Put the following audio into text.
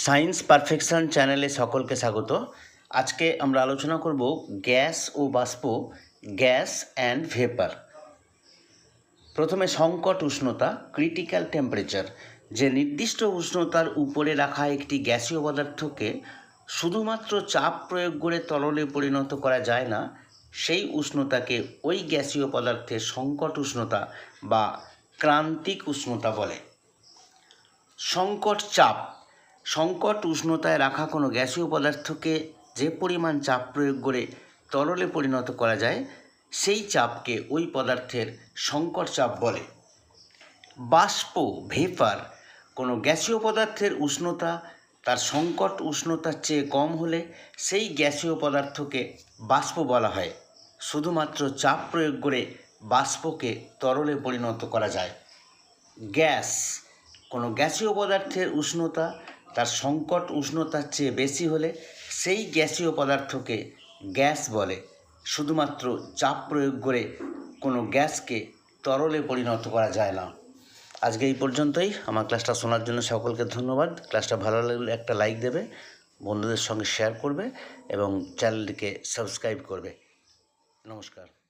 Science perfection চ্যানেলে সকলকে স্বাগত। আজকে আমরা আলোচনা করব গ্যাস ও বাষ্প, গ্যাস অ্যান্ড ভেপার। প্রথমে সংকট উষ্ণতা, ক্রিটিক্যাল টেম্পারেচার। যে নির্দিষ্ট উষ্ণতার উপরে রাখা একটি গ্যাসীয় পদার্থকে শুধুমাত্র চাপ প্রয়োগ করে তরলে পরিণত করা যায় না, সেই উষ্ণতাকে ওই গ্যাসীয় পদার্থের সংকট উষ্ণতা বা ক্রান্তিক উষ্ণতা বলে। সংকট চাপ সংকট উষ্ণতায় রাখা কোনো গ্যাসীয় পদার্থকে যে পরিমাণ চাপ প্রয়োগ করে তরলে পরিণত করা যায়, সেই চাপকে ওই পদার্থের সংকট চাপ বলে। বাষ্প ভেপার কোনো গ্যাসীয় পদার্থের উষ্ণতা তার সংকট উষ্ণতার চেয়ে কম হলে সেই গ্যাসীয় পদার্থকে বাষ্প বলা হয়। শুধুমাত্র চাপ প্রয়োগ করে বাষ্পকে তরলে পরিণত করা যায়। গ্যাস, কোনো গ্যাসীয় পদার্থের উষ্ণতা তার সংকট উষ্ণতার চেয়ে বেশি হলে সেই গ্যাসীয় পদার্থকে গ্যাস বলে। শুধুমাত্র চাপ প্রয়োগ করে কোনো গ্যাসকে তরলে পরিণত করা যায় না। আজকে এই পর্যন্তই। আমার ক্লাসটা শোনার জন্য সকলকে ধন্যবাদ। ক্লাসটা ভালো লাগলে একটা লাইক দেবে, বন্ধুদের সঙ্গে শেয়ার করবে এবং চ্যানেলটিকে সাবস্ক্রাইব করবে। নমস্কার।